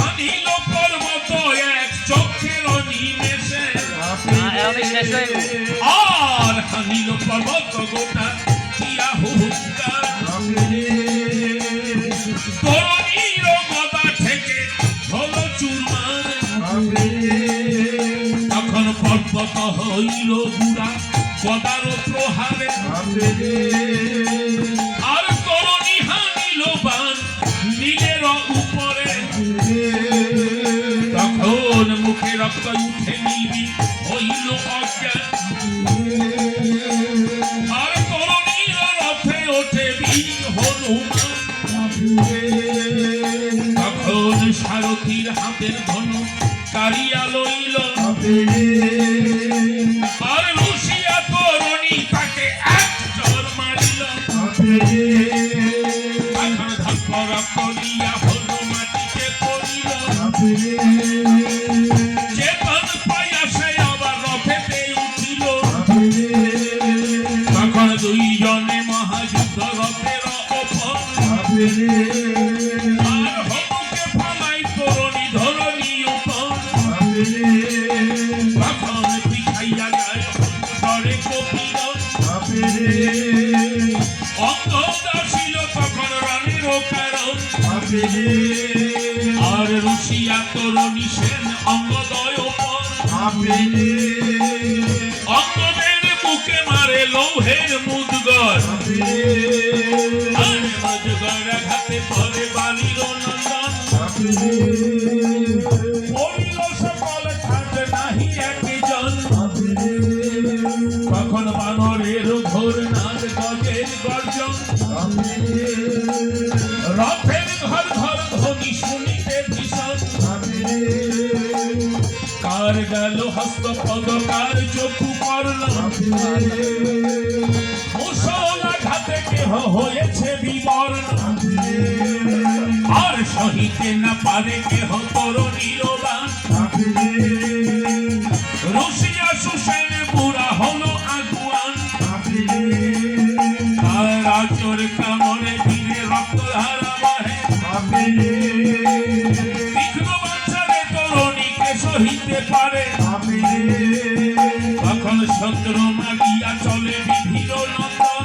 আনিল পর্বত এক চোখের নিমেষে হ্যাঁ। আর হানিল পর্বত গোটা দিয়া হুঙ্কার। তরুণীর গদা থেকে হলো চুরমার। তখন পর্বত হইল বুড়া গদার প্রহারে। তখন মুখে রক্ত উঠে নিবি হইল অজ্ঞান। আর তরুণীর রথে ওঠে বীর হনুমান। তখন সারথীর হাতের ধন কারিয়া লইল। আর রুশিয়া তরুণী তাকে এক চর মারিল। এখন ধাপ্প দুইজনে মহাযুদ্ধ রথের ওপর আর আর রুশিয়া তরুণী সেন অঙ্গদয় অঙ্গদের বুকে মারে লৌহের মুদগর। আর মজগর ঘাতে পরে বালির নন্দন পড়িল সকল খাট নাহি একজন তখন বানরের ঘোর নাদ গজের গর্জন। কার গেল হস্ত পদ কার চক্ষু করলাম মুসলা ঘাতে কেহ হয়েছে বিবর্ণ। আর সহিতে না পারে কেহ তরুণীর বান সহিতে পারে। তখন শত্রু মাগিয়া চলে বিধির নন্দন।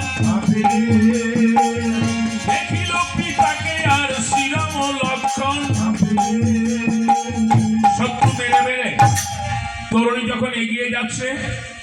দেখিল পিতাকে আর শ্রীরাম লক্ষণ। শত্রু মেরে মেরে তরুণী যখন এগিয়ে যাচ্ছে